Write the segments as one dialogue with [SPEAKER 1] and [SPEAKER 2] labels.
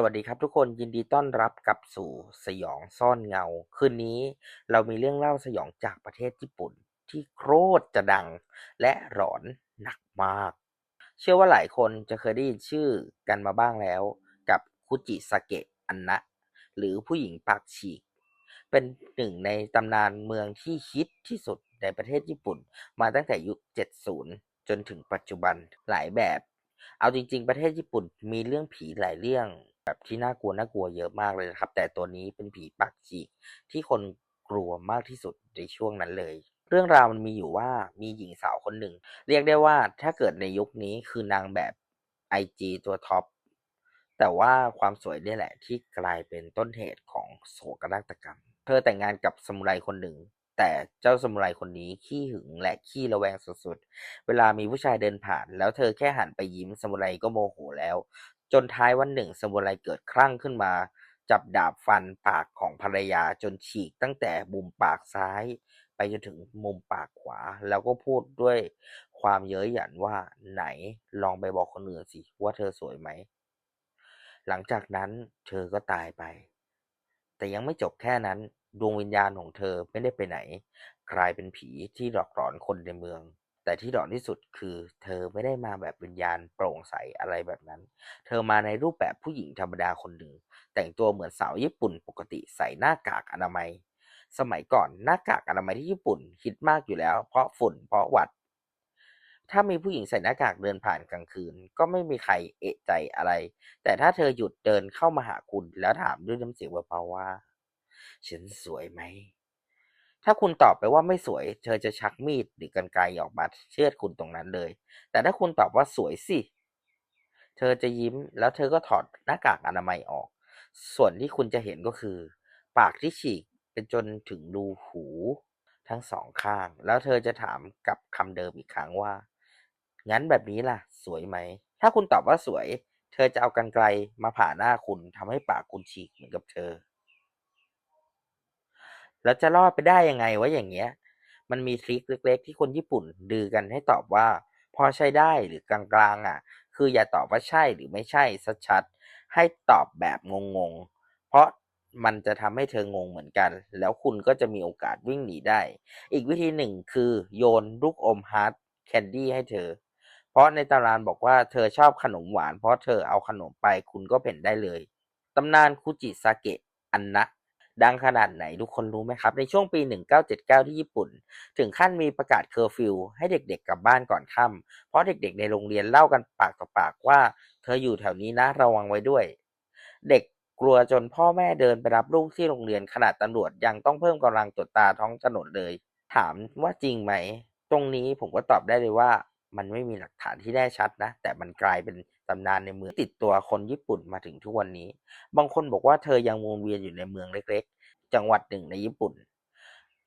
[SPEAKER 1] สวัสดีครับทุกคนยินดีต้อนรับกลับสู่สยองซ่อนเงา คืนนี้เรามีเรื่องเล่าสยองจากประเทศญี่ปุ่น ที่โคตรจะดัง และหลอนหนักมาก เชื่อว่าหลายคนจะเคยได้ยินชื่อกันมาบ้างแล้ว กับคุจิสเกะอันนะ หรือผู้หญิงปากฉีก เป็นหนึ่งในตำนานเมืองที่ฮิตที่สุดในประเทศญี่ปุ่น มาตั้งแต่ยุค 70 จนถึงปัจจุบันหลายแบบ เอาจริง ๆ ประเทศญี่ปุ่นมีเรื่องผีหลายเรื่อง แบบที่น่ากลัวน่ากลัวเยอะมากเลยนะครับ แต่ตัวนี้เป็นผีปากฉีกที่คนกลัวมากที่สุดในช่วงนั้นเลย เรื่องราวมันมีอยู่ว่ามีหญิงสาวคนหนึ่ง เรียกได้ว่าถ้าเกิดในยุคนี้คือนางแบบ IG ตัวท็อปแต่ว่าความสวยนี่แหละที่กลายเป็นต้นเหตุของโศกนาฏกรรม เธอแต่งงานกับสมุไรคนหนึ่ง แต่เจ้าสมุไรคนนี้ขี้หึงและขี้ระแวงสุดๆ เวลามีผู้ชายเดินผ่าน แล้วเธอแค่หันไปยิ้มสมุไรก็โมโหแล้ว จนท้ายวันหนึ่งสมุไรเกิดคลั่งขึ้นมา จับดาบฟันปากของภรรยาจนฉีกตั้งแต่มุมปากซ้าย ไปจนถึงมุมปากขวา แล้วก็พูดด้วยความเย้ยหยันว่าไหนลองไปบอกคนอื่นสิว่าเธอสวยไหม หลังจากนั้นเธอก็ตายไป แต่ยังไม่จบแค่นั้นดวงวิญญาณของเธอไม่ได้ไปไหน กลายเป็นผีที่หลอกหลอนคนในเมือง แต่ที่หลอนที่สุดคือ เธอไม่ได้มาแบบวิญญาณโปร่งใสอะไรแบบนั้น เธอมาในรูปแบบผู้หญิงธรรมดาคนหนึ่ง แต่งตัวเหมือนสาวญี่ปุ่นปกติใส่หน้ากากอนามัย สมัยก่อนหน้ากากอนามัยที่ญี่ปุ่นฮิตมากอยู่แล้ว เพราะฝุ่นเพราะหวัด ถ้ามีผู้หญิงใส่หน้ากากเดินผ่านกลางคืน ก็ไม่มีใครเอะใจอะไร แต่ถ้าเธอหยุดเดินเข้ามาหาคุณแล้วถามด้วยน้ำเสียงเบาๆว่า ฉันสวยไหม ถ้าคุณตอบไปว่าไม่สวย เธอจะชักมีดหรือกรรไกรออกมาเชือดคุณตรงนั้นเลย แต่ถ้าคุณตอบว่าสวยสิ เธอจะยิ้มแล้วเธอก็ถอดหน้ากากอนามัยออก ส่วนที่คุณจะเห็นก็คือ ปากที่ฉีกเป็นจนถึงรูหูทั้งสองข้าง แล้วเธอจะถามกับคำเดิมอีกครั้งว่า งั้นแบบนี้ล่ะ สวยไหม ถ้าคุณตอบว่าสวย เธอจะเอากรรไกรมาผ่าหน้าคุณทำให้ปากคุณฉีกเหมือนกับเธอ แล้วจะรอดไปได้ยังไงวะอย่างเงี้ย มันมีทริคเล็ก ๆ ที่คนญี่ปุ่นดือกันให้ตอบว่า พอใช้ได้หรือกลางๆอะ คืออย่าตอบว่าใช่หรือไม่ใช่ชัดๆให้ตอบแบบงงๆ เพราะมันจะทำให้เธองงเหมือนกัน แล้วคุณก็จะมีโอกาสวิ่งหนีได้ อีกวิธีหนึ่งคือโยนลูกอมฮาร์ดแคนดี้ให้เธอ เพราะในตำนานบอกว่าเธอชอบขนมหวาน เพราะเธอเอาขนมไปคุณก็เป็นได้เลย ตำนานคุจิซาเกะอันนะ ดังขนาดไหนทุกคนรู้ไหมครับ ในช่วงปี 1979 ที่ญี่ปุ่น ถึงขั้นมีประกาศเคอร์ฟิวให้เด็กๆกลับบ้านก่อนค่ำเพราะเด็กๆในโรงเรียนเล่ากันปากต่อปากว่า เธออยู่แถวนี้นะระวังไว้ด้วย เด็กกลัวจนพ่อแม่เดินไปรับลูกที่โรงเรียนขนาดตำรวจยังต้องเพิ่มกำลังตรวจตาท้องถนนเลย ถามว่าจริงไหม ตรงนี้ผมก็ตอบได้เลยว่า มันไม่มีหลักฐานที่แน่ชัดนะ แต่มันกลายเป็น ตำนานในเมืองติดตัวคนญี่ปุ่นมาถึงทุกวันนี้ บางคนบอกว่าเธอยังวนเวียนอยู่ในเมืองเล็กๆ จังหวัดหนึ่งในญี่ปุ่น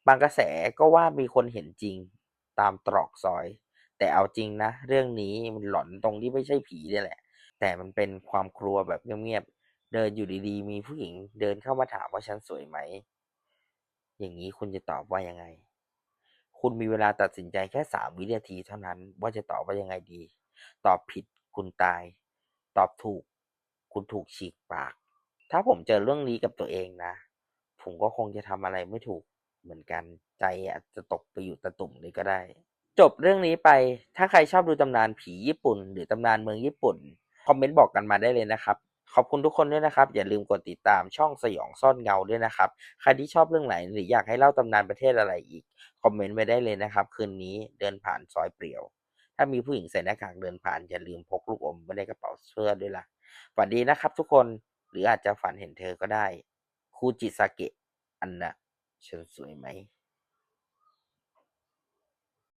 [SPEAKER 1] บางกระแสก็ว่ามีคนเห็นจริงตามตรอกซอย แต่เอาจริงนะ เรื่องนี้มันหลอนตรงที่ไม่ใช่ผีนี่แหละ แต่มันเป็นความกลัวแบบเงียบๆ เดินอยู่ดีๆ มีผู้หญิงเดินเข้ามาถามว่าฉันสวยไหม อย่างนี้คุณจะตอบว่ายังไง คุณมีเวลาตัดสินใจแค่สามวินาทีเท่านั้น ว่าจะตอบว่ายังไงดี ตอบผิด คุณตาย ตอบถูก คุณถูกฉีกปาก ถ้าผมเจอเรื่องนี้กับตัวเองนะ ผมก็คงจะทำอะไรไม่ถูกเหมือนกัน ใจอาจจะตกไปอยู่ตะตุ่มเลยก็ได้ จบเรื่องนี้ไป ถ้าใครชอบดูตำนานผีญี่ปุ่น หรือตำนานเมืองญี่ปุ่น คอมเมนต์บอกกันมาได้เลยนะครับ ขอบคุณทุกคนด้วยนะครับ อย่าลืมกดติดตามช่องสยองซ่อนเงาด้วยนะครับ ใครที่ชอบเรื่องไหนหรืออยากให้เล่าตำนานประเทศอะไรอีก คอมเมนต์ไว้ได้เลยนะครับ คืนนี้เดินผ่านซอยเปลี่ยว ถ้ามีผู้หญิงใส่หน้ากากเดินผ่านอย่าลืมพกลูกอมไว้ในกระเป๋าเสื้อด้วยล่ะฝันดีนะครับทุกคนหรืออาจจะฝันเห็นเธอก็ได้ คูจิซาเกะอันนะฉันสวยไหม